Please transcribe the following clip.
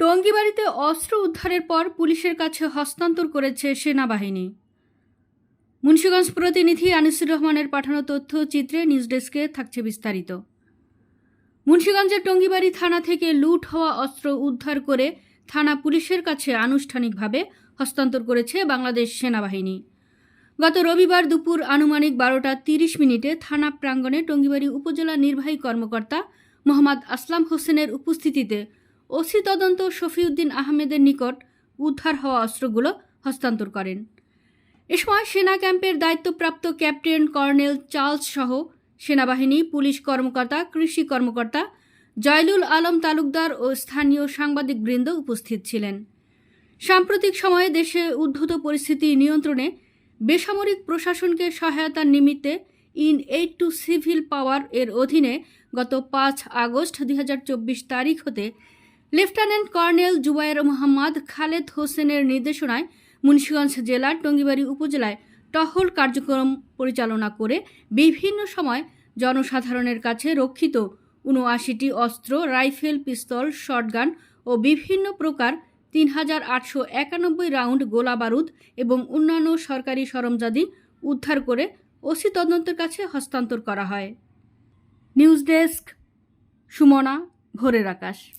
টঙ্গিবাড়িতে অস্ত্র উদ্ধারের পর পুলিশের কাছে হস্তান্তর করেছে সেনাবাহিনী। মুন্সিগঞ্জ প্রতিনিধি আনিসুর রহমানের পাঠানো তথ্য চিত্রে নিউজ ডেস্কে থাকছে বিস্তারিত। মুন্সিগঞ্জের টঙ্গিবাড়ি থানা থেকে লুট হওয়া অস্ত্র উদ্ধার করে থানা পুলিশের কাছে আনুষ্ঠানিকভাবে হস্তান্তর করেছে বাংলাদেশ সেনাবাহিনী। গত রবিবার দুপুর আনুমানিক বারোটা তিরিশ মিনিটে থানা প্রাঙ্গণে টঙ্গিবাড়ি উপজেলা নির্বাহী কর্মকর্তা মোহাম্মদ আসলাম হোসেনের উপস্থিতিতে ওসি তদন্ত শফিউদ্দিন আহমেদের নিকট উদ্ধার হওয়া অস্ত্রগুলো হস্তান্তর করেন। এ সময় সেনা ক্যাম্পের দায়িত্বপ্রাপ্ত ক্যাপ্টেন কর্নেল চার্লস সহ সেনাবাহিনী, পুলিশ কর্মকর্তা, কৃষি কর্মকর্তা, জয়লুল আলম তালুকদার ও স্থানীয় সাংবাদিকবৃন্দ উপস্থিত ছিলেন। সাম্প্রতিক সময়ে দেশে উদ্ভূত পরিস্থিতি নিয়ন্ত্রণে বেসামরিক প্রশাসনকে সহায়তার নিমিত্তে in aid to civil power এর অধীনে গত পাঁচ আগস্ট দুই হাজার চব্বিশ তারিখ হতে লেফটেন্যান্ট কর্নেল জুবায়ের মোহাম্মদ খালেদ হোসেনের নির্দেশনায় মুন্সিগঞ্জ জেলার টঙ্গিবাড়ি উপজেলায় টহল কার্যক্রম পরিচালনা করে বিভিন্ন সময় জনসাধারণের কাছে রক্ষিত উনআশিটি অস্ত্র, রাইফেল পিস্তল, শটগান ও বিভিন্ন প্রকার তিন হাজার আটশো একানব্বই রাউন্ড গোলা বারুদ এবং অন্যান্য সরকারি সরঞ্জাদি উদ্ধার করে ওসি তদন্তের কাছে হস্তান্তর করা হয়। নিউজ ডেস্ক, সুমনা, ভোরের আকাশ।